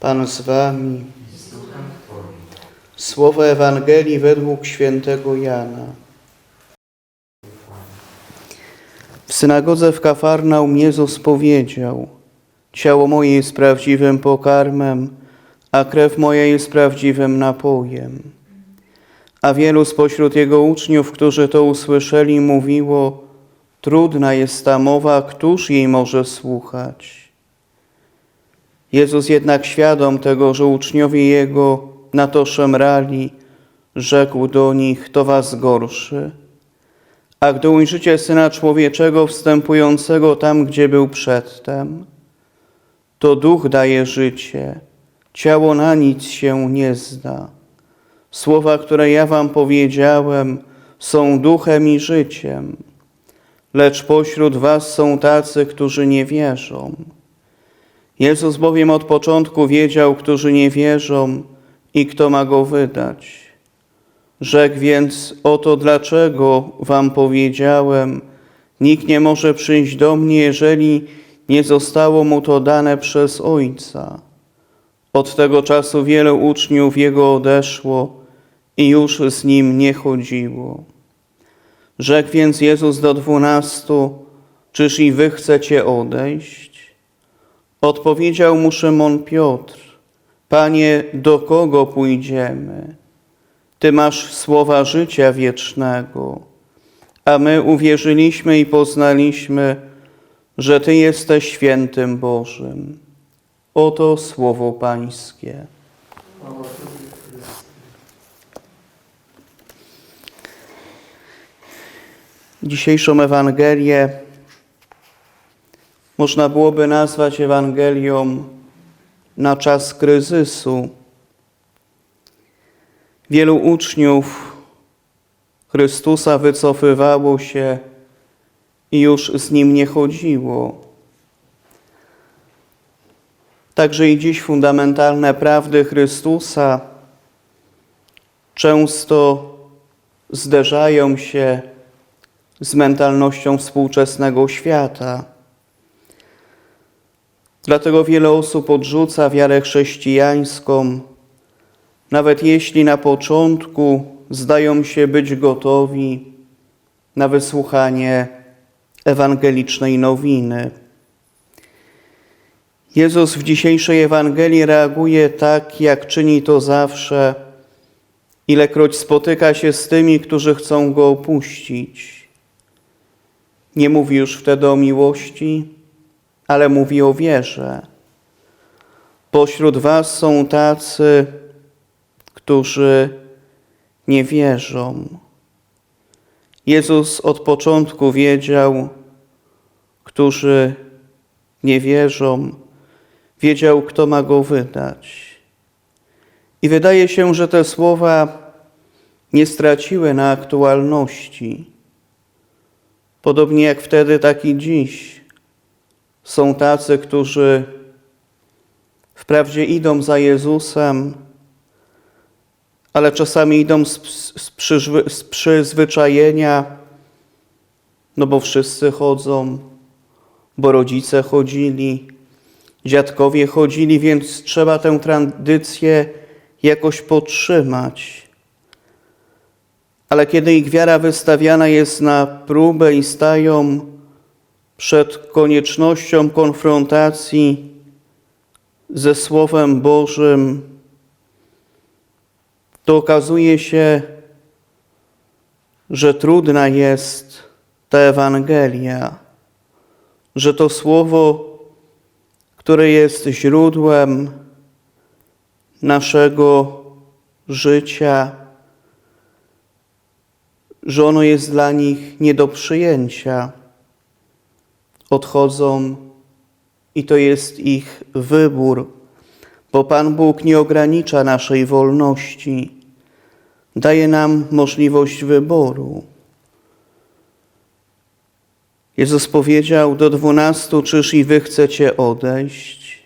Pan z wami. Słowo Ewangelii według świętego Jana. W synagodze w Kafarnaum Jezus powiedział: Ciało moje jest prawdziwym pokarmem, a krew moja jest prawdziwym napojem. A wielu spośród jego uczniów, którzy to usłyszeli, mówiło: Trudna jest ta mowa, któż jej może słuchać? Jezus jednak świadom tego, że uczniowie Jego na to szemrali, rzekł do nich, to was gorszy. A gdy ujrzycie Syna Człowieczego wstępującego tam, gdzie był przedtem, to duch daje życie, ciało na nic się nie zda. Słowa, które ja wam powiedziałem, są duchem i życiem, lecz pośród was są tacy, którzy nie wierzą. Jezus bowiem od początku wiedział, którzy nie wierzą i kto ma go wydać. Rzekł więc, oto dlaczego wam powiedziałem, nikt nie może przyjść do mnie, jeżeli nie zostało mu to dane przez Ojca. Od tego czasu wiele uczniów Jego odeszło i już z Nim nie chodziło. Rzekł więc Jezus do dwunastu, czyż i wy chcecie odejść? Odpowiedział mu Szymon Piotr, Panie, do kogo pójdziemy? Ty masz słowa życia wiecznego, a my uwierzyliśmy i poznaliśmy, że Ty jesteś świętym Bożym. Oto słowo Pańskie. Dzisiejszą Ewangelię można byłoby nazwać Ewangelią na czas kryzysu. Wielu uczniów Chrystusa wycofywało się i już z Nim nie chodziło. Także i dziś fundamentalne prawdy Chrystusa często zderzają się z mentalnością współczesnego świata. Dlatego wiele osób odrzuca wiarę chrześcijańską, nawet jeśli na początku zdają się być gotowi na wysłuchanie ewangelicznej nowiny. Jezus w dzisiejszej Ewangelii reaguje tak, jak czyni to zawsze, ilekroć spotyka się z tymi, którzy chcą go opuścić. Nie mówi już wtedy o miłości, ale mówi o wierze. Pośród Was są tacy, którzy nie wierzą. Jezus od początku wiedział, którzy nie wierzą, wiedział, kto ma go wydać. I wydaje się, że te słowa nie straciły na aktualności. Podobnie jak wtedy, tak i dziś. Są tacy, którzy wprawdzie idą za Jezusem, ale czasami idą z, z, z przyzwyczajenia, no bo wszyscy chodzą, bo rodzice chodzili, dziadkowie chodzili, więc trzeba tę tradycję jakoś podtrzymać. Ale kiedy ich wiara wystawiana jest na próbę i stają przed koniecznością konfrontacji ze Słowem Bożym, to okazuje się, że trudna jest ta Ewangelia, że to Słowo, które jest źródłem naszego życia, że ono jest dla nich nie do przyjęcia. Odchodzą i to jest ich wybór, bo Pan Bóg nie ogranicza naszej wolności, daje nam możliwość wyboru. Jezus powiedział do dwunastu, czyż i wy chcecie odejść?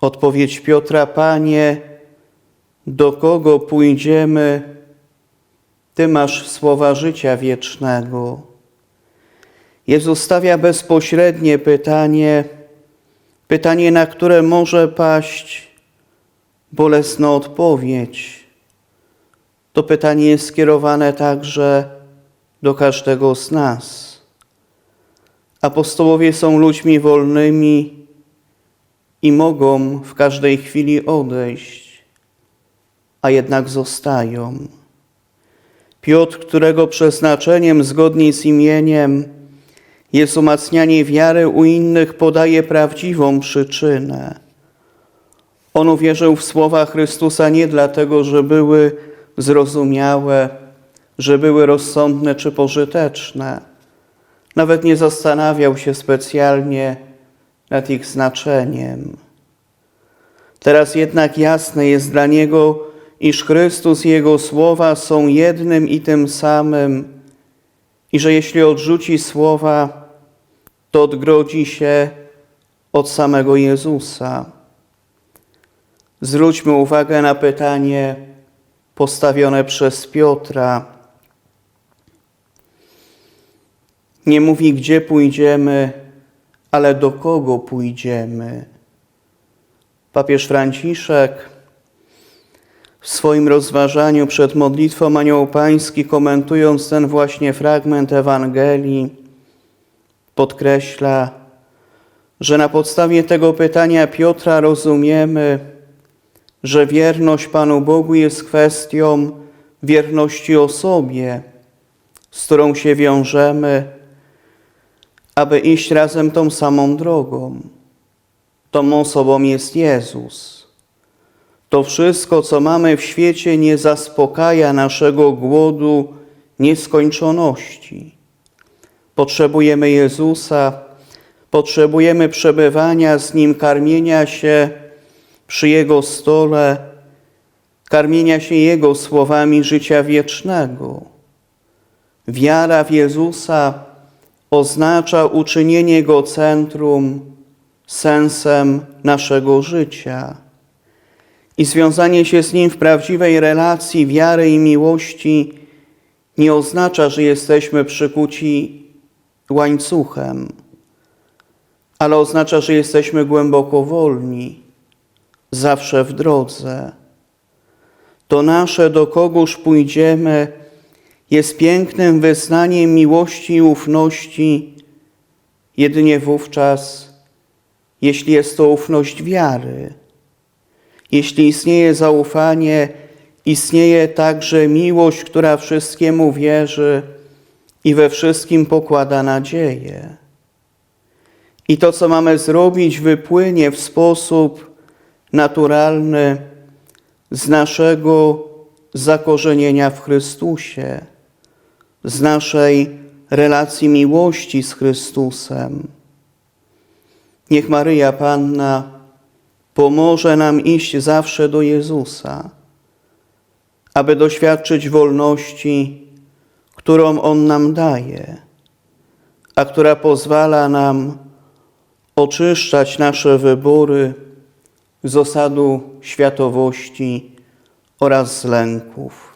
Odpowiedź Piotra, Panie, do kogo pójdziemy? Ty masz słowa życia wiecznego. Jezus stawia bezpośrednie pytanie, Pytanie, na które może paść bolesna odpowiedź. To pytanie jest skierowane także do każdego z nas. Apostołowie są ludźmi wolnymi i mogą w każdej chwili odejść, a jednak zostają. Piotr, którego przeznaczeniem zgodnie z imieniem jest umacnianie wiary u innych, podaje prawdziwą przyczynę. On uwierzył w słowa Chrystusa nie dlatego, że były zrozumiałe, że były rozsądne czy pożyteczne. Nawet nie zastanawiał się specjalnie nad ich znaczeniem. Teraz jednak jasne jest dla niego, iż Chrystus i Jego słowa są jednym i tym samym, i że jeśli odrzuci słowa, to odgrodzi się od samego Jezusa. Zwróćmy uwagę na pytanie postawione przez Piotra. Nie mówi, gdzie pójdziemy, ale do kogo pójdziemy. Papież Franciszek w swoim rozważaniu przed modlitwą Anioł Pański, komentując ten właśnie fragment Ewangelii, podkreśla, że na podstawie tego pytania Piotra rozumiemy, że wierność Panu Bogu jest kwestią wierności osobie, z którą się wiążemy, aby iść razem tą samą drogą. Tą osobą jest Jezus. To wszystko, co mamy w świecie, nie zaspokaja naszego głodu nieskończoności. Potrzebujemy Jezusa, potrzebujemy przebywania z Nim, karmienia się przy Jego stole, karmienia się Jego słowami życia wiecznego. Wiara w Jezusa oznacza uczynienie Go centrum, sensem naszego życia. I związanie się z Nim w prawdziwej relacji wiary i miłości nie oznacza, że jesteśmy przykuci łańcuchem, ale oznacza, że jesteśmy głęboko wolni, zawsze w drodze. To nasze, do kogóż pójdziemy, jest pięknym wyznaniem miłości i ufności, jedynie wówczas, jeśli jest to ufność wiary. Jeśli istnieje zaufanie, istnieje także miłość, która wszystkiemu wierzy i we wszystkim pokłada nadzieję. I to, co mamy zrobić, wypłynie w sposób naturalny z naszego zakorzenienia w Chrystusie, z naszej relacji miłości z Chrystusem. Niech Maryja Panna pomoże nam iść zawsze do Jezusa, aby doświadczyć wolności, którą On nam daje, a która pozwala nam oczyszczać nasze wybory z osadu światowości oraz z lęków.